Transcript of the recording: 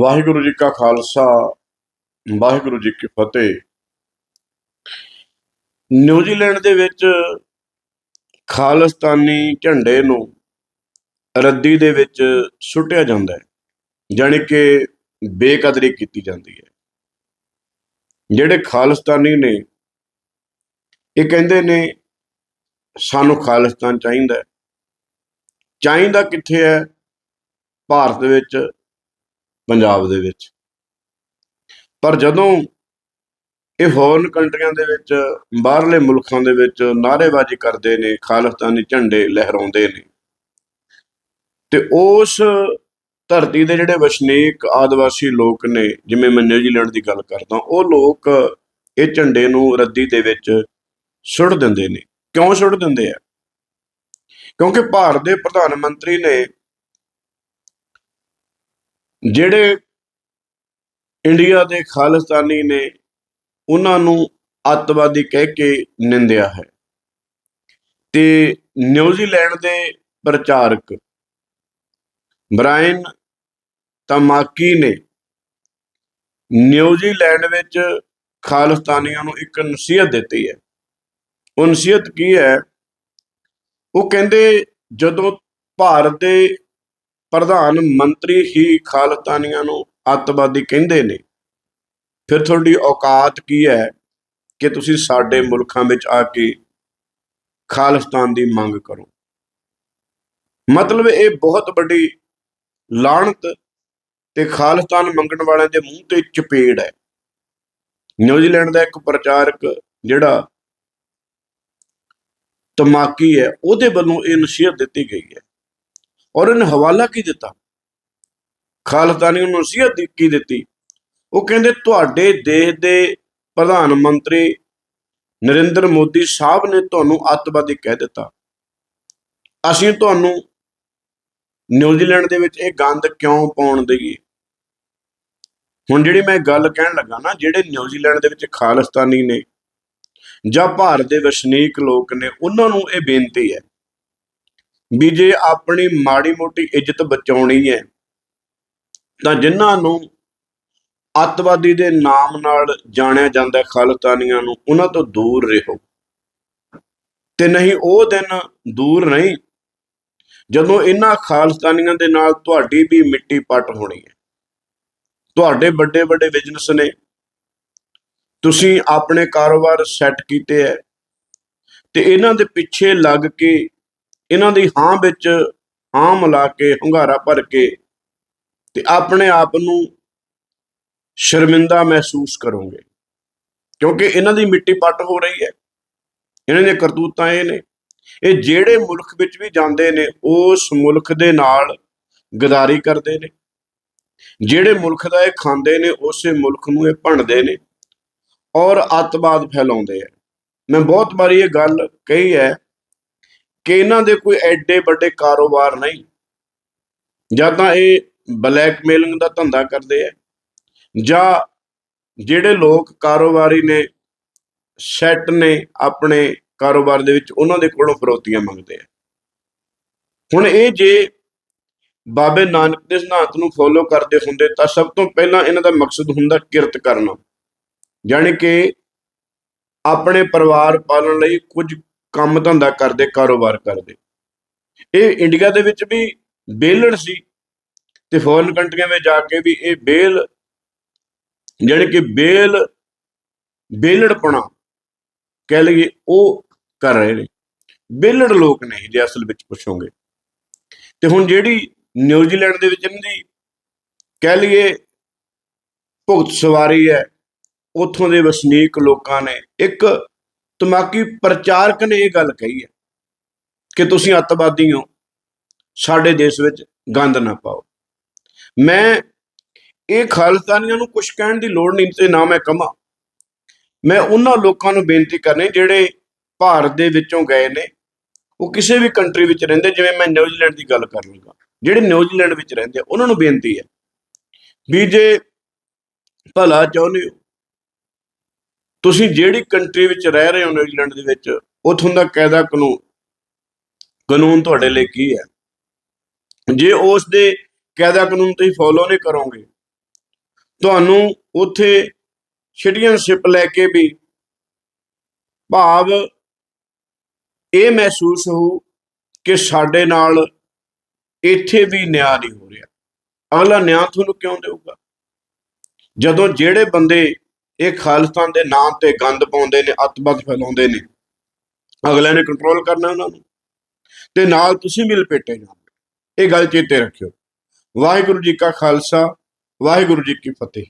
ਵਾਹਿਗੁਰੂ ਜੀ ਕਾ ਖਾਲਸਾ, ਵਾਹਿਗੁਰੂ ਜੀ ਕੀ ਫਤਿਹ। ਨਿਊਜ਼ੀਲੈਂਡ ਦੇ ਵਿੱਚ ਖਾਲਿਸਤਾਨੀ ਝੰਡੇ ਨੂੰ ਰੱਦੀ ਦੇ ਵਿੱਚ ਸੁੱਟਿਆ ਜਾਂਦਾ ਹੈ, ਜਾਣੀ ਕਿ ਬੇਕਦਰੀ ਕੀਤੀ ਜਾਂਦੀ ਹੈ। ਜਿਹੜੇ ਖਾਲਿਸਤਾਨੀ ਨੇ, ਇਹ ਕਹਿੰਦੇ ਨੇ, ਸਾਨੂੰ ਖਾਲਿਸਤਾਨ ਚਾਹੀਦਾ ਚਾਹੀਦਾ ਕਿੱਥੇ ਹੈ? ਭਾਰਤ ਵਿੱਚ ਪੰਜਾਬ ਦੇ ਵਿੱਚ। ਪਰ ਜਦੋਂ ਇਹ ਫੋਰਨ ਕੰਟਰੀਆਂ ਦੇ ਵਿੱਚ, ਬਾਹਰਲੇ ਮੁਲਕਾਂ ਦੇ ਵਿੱਚ ਨਾਅਰੇਬਾਜ਼ੀ ਕਰਦੇ ਨੇ, ਖਾਲਿਸਤਾਨੀ ਝੰਡੇ ਲਹਿਰਾਉਂਦੇ ਨੇ, ਤੇ ਉਸ ਧਰਤੀ ਦੇ ਜਿਹੜੇ ਵਸਨੀਕ ਆਦਿਵਾਸੀ ਲੋਕ ਨੇ, ਜਿਵੇਂ ਮੈਂ ਨਿਊਜ਼ੀਲੈਂਡ ਦੀ ਗੱਲ ਕਰਦਾ, ਉਹ ਲੋਕ ਇਹ ਝੰਡੇ ਨੂੰ ਰੱਦੀ ਦੇ ਵਿੱਚ ਸੁੱਟ ਦਿੰਦੇ ਨੇ। ਕਿਉਂ ਸੁੱਟ ਦਿੰਦੇ ਆ? ਕਿਉਂਕਿ ਭਾਰਤ ਦੇ ਪ੍ਰਧਾਨ ਮੰਤਰੀ ਨੇ ਜਿਹੜੇ ਇੰਡੀਆ ਦੇ ਖਾਲਿਸਤਾਨੀ ਨੇ, ਉਹਨਾਂ ਨੂੰ ਅੱਤਵਾਦੀ ਕਹਿ ਕੇ ਨਿੰਦਿਆ ਹੈ। ਤੇ ਨਿਊਜ਼ੀਲੈਂਡ ਦੇ ਪ੍ਰਚਾਰਕ ਬ੍ਰਾਇਨ ਤਮਾਕੀ ਨੇ ਨਿਊਜ਼ੀਲੈਂਡ ਵਿੱਚ ਖਾਲਿਸਤਾਨੀਆਂ ਨੂੰ ਇੱਕ ਨਸੀਹਤ ਦਿੱਤੀ ਹੈ। ਉਹ ਨਸੀਹਤ ਕੀ ਹੈ? ਉਹ ਕਹਿੰਦੇ ਜਦੋਂ ਭਾਰਤ ਦੇ ਪ੍ਰਧਾਨ ਮੰਤਰੀ ਹੀ ਖਾਲਿਸਤਾਨੀਆਂ ਨੂੰ ਅੱਤਵਾਦੀ ਕਹਿੰਦੇ ਨੇ। ਫਿਰ ਤੁਹਾਡੀ ਔਕਾਤ ਕੀ ਹੈ ਕਿ ਤੁਸੀਂ ਸਾਡੇ ਮੁਲਕਾਂ ਵਿੱਚ ਆ ਕੇ ਖਾਲਿਸਤਾਨ ਦੀ ਮੰਗ ਕਰੋ? ਮਤਲਬ ਇਹ ਬਹੁਤ ਵੱਡੀ ਲਾਹਣਤ ਤੇ ਖਾਲਿਸਤਾਨ ਮੰਗਣ ਵਾਲਿਆਂ ਦੇ ਮੂੰਹ ਤੇ ਚਪੇੜ ਹੈ। ਨਿਊਜ਼ੀਲੈਂਡ ਦਾ ਇੱਕ ਪ੍ਰਚਾਰਕ ਜਿਹੜਾ ਤਮਾਕੀ ਹੈ, ਉਹਦੇ ਵੱਲੋਂ ਇਹ ਨਸੀਹਤ ਦਿੱਤੀ ਗਈ ਹੈ। ਔਰ ਇਹਨੇ ਹਵਾਲਾ ਕੀ ਦਿੱਤਾ? ਖਾਲਿਸਤਾਨੀਆਂ ਨੂੰ ਨਸੀਹਤ ਦੀ- ਕੀ ਦਿੱਤੀ? ਉਹ ਕਹਿੰਦੇ, ਤੁਹਾਡੇ ਦੇਸ਼ ਦੇ ਪ੍ਰਧਾਨ ਮੰਤਰੀ ਨਰਿੰਦਰ ਮੋਦੀ ਸਾਹਿਬ ਨੇ ਤੁਹਾਨੂੰ ਅੱਤਵਾਦੀ ਕਹਿ ਦਿੱਤਾ। ਅਸੀਂ ਤੁਹਾਨੂੰ ਨਿਊਜ਼ੀਲੈਂਡ ਦੇ ਵਿੱਚ ਇਹ ਗੰਦ ਕਿਉਂ ਪਾਉਣ ਦਈਏ? ਹੁਣ ਜਿਹੜੀ ਮੈਂ ਗੱਲ ਕਹਿਣ ਲੱਗਾ ਨਾ, ਜਿਹੜੇ ਨਿਊਜ਼ੀਲੈਂਡ ਦੇ ਵਿੱਚ ਖਾਲਿਸਤਾਨੀ ਨੇ ਜਾਂ ਭਾਰਤ ਦੇ ਵਸਨੀਕ ਲੋਕ ਨੇ, ਉਹਨਾਂ ਨੂੰ ਇਹ ਬੇਨਤੀ ਹੈ ਵੀ ਜੇ ਆਪਣੀ ਮਾੜੀ ਮੋਟੀ ਇੱਜ਼ਤ ਬਚਾਉਣੀ ਹੈ, ਤਾਂ ਜਿਨ੍ਹਾਂ ਨੂੰ ਅੱਤਵਾਦੀ ਦੇ ਨਾਮ ਨਾਲ ਜਾਣਿਆ ਜਾਂਦਾ ਹੈ ਖਾਲਿਸਤਾਨੀਆਂ ਨੂੰ, ਉਹਨਾਂ ਤੋਂ ਦੂਰ ਰਹੋ। ਤੇ ਨਹੀਂ, ਉਹ ਦਿਨ ਦੂਰ ਨਹੀਂ, ਜਦੋਂ ਇਹਨਾਂ ਖਾਲਸਤਾਨੀਆਂ ਦੇ ਨਾਲ ਤੁਹਾਡੀ ਵੀ ਮਿੱਟੀ ਪੱਟ ਹੋਣੀ ਹੈ। ਤੁਹਾਡੇ ਵੱਡੇ ਵੱਡੇ ਬਿਜ਼ਨਸ ਨੇ, ਤੁਸੀਂ ਆਪਣੇ ਕਾਰੋਬਾਰ ਸੈੱਟ ਕੀਤੇ ਹੈ, ਤੇ ਇਹਨਾਂ ਦੇ ਪਿੱਛੇ ਲੱਗ ਕੇ ਇਹਨਾਂ ਦੀ ਹਾਂ ਵਿੱਚ ਹਾਂ ਮਿਲਾ ਕੇ, ਹੰਗਾਰਾ ਭਰ ਕੇ ਤੇ ਆਪਣੇ ਆਪ ਨੂੰ ਸ਼ਰਮਿੰਦਾ ਮਹਿਸੂਸ ਕਰੋਗੇ। ਕਿਉਂਕਿ ਇਹਨਾਂ ਦੀ ਮਿੱਟੀ ਪੱਟ ਹੋ ਰਹੀ ਹੈ। ਇਹਨਾਂ ਦੀਆਂ ਕਰਤੂਤਾਂ ਇਹ ਨੇ। ਇਹ ਜਿਹੜੇ ਮੁਲਕ ਵਿੱਚ ਵੀ ਜਾਂਦੇ ਨੇ, ਉਸ ਮੁਲਕ ਦੇ ਨਾਲ ਗਦਾਰੀ ਕਰਦੇ ਨੇ। ਜਿਹੜੇ ਮੁਲਕ ਦਾ ਇਹ ਖਾਂਦੇ ਨੇ, ਉਸੇ ਮੁਲਕ ਨੂੰ ਇਹ ਭੰਡਦੇ ਨੇ। ਔਰ ਅੱਤਵਾਦ ਫੈਲਾਉਂਦੇ ਆ। ਮੈਂ ਬਹੁਤ ਵਾਰੀ ਇਹ ਗੱਲ ਕਹੀ ਹੈ ਕਿ ਇਹਨਾਂ ਦੇ ਕੋਈ ਐਡੇ ਵੱਡੇ ਕਾਰੋਬਾਰ ਨਹੀਂ। ਜਾਂ ਤਾਂ ਇਹ ਬਲੈਕਮੇਲਿੰਗ ਦਾ ਧੰਦਾ ਕਰਦੇ ਆ, ਜਾਂ ਜਿਹੜੇ ਲੋਕ ਕਾਰੋਬਾਰੀ ਨੇ, ਸੈੱਟ ਨੇ ਆਪਣੇ ਕਾਰੋਬਾਰ ਦੇ ਵਿੱਚ, ਉਹਨਾਂ ਦੇ ਕੋਲੋਂ ਫਰੋਤੀਆਂ ਮੰਗਦੇ ਆ। ਹੁਣ ਇਹ ਜੇ ਬਾਬੇ ਨਾਨਕ ਦੇ ਸਿਧਾਂਤ ਨੂੰ ਫੋਲੋ ਕਰਦੇ ਹੁੰਦੇ, ਤਾਂ ਸਭ ਤੋਂ ਪਹਿਲਾਂ ਇਹਨਾਂ ਦਾ ਮਕਸਦ ਹੁੰਦਾ ਕਿਰਤ ਕਰਨਾ। ਯਾਨੀ ਕਿ ਆਪਣੇ ਪਰਿਵਾਰ ਪਾਲਣ ਲਈ ਕੁਝ ਕੰਮ ਧੰਦਾ ਕਰਦੇ, ਕਾਰੋਬਾਰ ਕਰਦੇ। ਇਹ ਇੰਡੀਆ ਦੇ ਵਿੱਚ ਵੀ ਬੇਲੜ ਸੀ ਤੇ ਫੋਰਨ ਕੰਟਰੀਆਂ ਵਿੱਚ ਜਾ ਕੇ ਵੀ ਇਹ ਬੇਲ ਜਿਹੜੇ ਕਿ ਬੇਲ, ਬੇਲੜਪਣਾ ਕਹਿ ਲਈਏ, ਉਹ ਕਰ ਰਹੇ ਨੇ। ਬੇਲੜ ਲੋਕ ਨੇ ਜੇ ਅਸਲ ਵਿੱਚ ਪੁੱਛੋਗੇ। ਤੇ ਹੁਣ ਜਿਹੜੀ ਨਿਊਜ਼ੀਲੈਂਡ ਦੇ ਵਿੱਚ ਇਹਨਾਂ ਦੀ ਕਹਿ ਲਈਏ ਭੁਗਤ ਸਵਾਰੀ ਹੈ, ਉੱਥੋਂ ਦੇ ਵਸਨੀਕ ਲੋਕਾਂ ਨੇ ਇੱਕ ਤਮਾਕੀ ਪ੍ਰਚਾਰਕ ਨੇ ਇਹ ਗੱਲ ਕਹੀ ਹੈ ਕਿ ਤੁਸੀਂ ਅੱਤਵਾਦੀ ਹੋ, ਸਾਡੇ ਦੇਸ਼ ਵਿੱਚ ਗੰਦ ਨਾ ਪਾਓ। ਮੈਂ ਇਹ ਖਾਲਿਸਤਾਨੀਆਂ ਨੂੰ ਕੁਝ ਕਹਿਣ ਦੀ ਲੋੜ ਨਹੀਂ ਤੇ ਨਾ ਮੈਂ ਕਮਾ ਮੈਂ ਉਹਨਾਂ ਲੋਕਾਂ ਨੂੰ ਬੇਨਤੀ ਕਰਨੀ ਜਿਹੜੇ ਭਾਰਤ ਦੇ ਵਿੱਚੋਂ ਗਏ ਨੇ, ਉਹ ਕਿਸੇ ਵੀ ਕੰਟਰੀ ਵਿੱਚ ਰਹਿੰਦੇ, ਜਿਵੇਂ ਮੈਂ ਨਿਊਜ਼ੀਲੈਂਡ ਦੀ ਗੱਲ ਕਰ ਲੂੰਗਾ। ਜਿਹੜੇ ਨਿਊਜ਼ੀਲੈਂਡ ਵਿੱਚ ਰਹਿੰਦੇ ਉਹਨਾਂ ਨੂੰ ਬੇਨਤੀ ਹੈ ਵੀ ਜੇ ਭਲਾ ਚਾਹੁੰਦੇ ਹੋ ਤੁਸੀਂ ਜਿਹੜੀ ਕੰਟਰੀ ਵਿੱਚ ਰਹਿ ਰਹੇ ਹੋ ਨਿਊਜ਼ੀਲੈਂਡ ਦੇ ਵਿੱਚ, ਉਥੋਂ ਦਾ ਕਾਇਦਾ ਕਾਨੂੰਨ ਕਾਨੂੰਨ ਤੁਹਾਡੇ ਲਈ ਕੀ ਹੈ? ਜੇ ਉਸ ਦੇ ਕਾਇਦਾ ਕਾਨੂੰਨ ਤੁਸੀਂ ਫੋਲੋ ਨਹੀਂ ਕਰੋਗੇ, ਤੁਹਾਨੂੰ ਉੱਥੇ ਸਿਟੀਜ਼ਨਸ਼ਿਪ ਲੈ ਕੇ ਵੀ ਭਾਵ ਇਹ ਮਹਿਸੂਸ ਹੋ ਕਿ ਸਾਡੇ ਨਾਲ ਇੱਥੇ ਵੀ ਨਿਆਂ ਨਹੀਂ ਹੋ ਰਿਹਾ। ਅਗਲਾ ਨਿਆਂ ਤੁਹਾਨੂੰ ਕਿਉਂ ਦੇਊਗਾ? ਜਦੋਂ ਜਿਹੜੇ ਬੰਦੇ ਇਹ ਖਾਲਿਸਤਾਨ ਦੇ ਨਾਂ ਤੇ ਗੰਦ ਪਾਉਂਦੇ ਨੇ ਅੱਤਵਾਦ ਫੈਲਾਉਂਦੇ ਨੇ। ਅਗਲੇ ਨੇ ਕੰਟਰੋਲ ਕਰਨਾ ਉਹਨਾਂ ਨੂੰ। ਤੇ ਨਾਲ ਤੁਸੀਂ ਵੀ ਲਪੇਟੇ ਜਾਓਗੇ ਇਹ ਗੱਲ ਚੇਤੇ ਰੱਖਿਓ। ਵਾਹਿਗੁਰੂ ਜੀ ਕਾ ਖਾਲਸਾ, ਵਾਹਿਗੁਰੂ ਜੀ ਕੀ ਫਤਿਹ।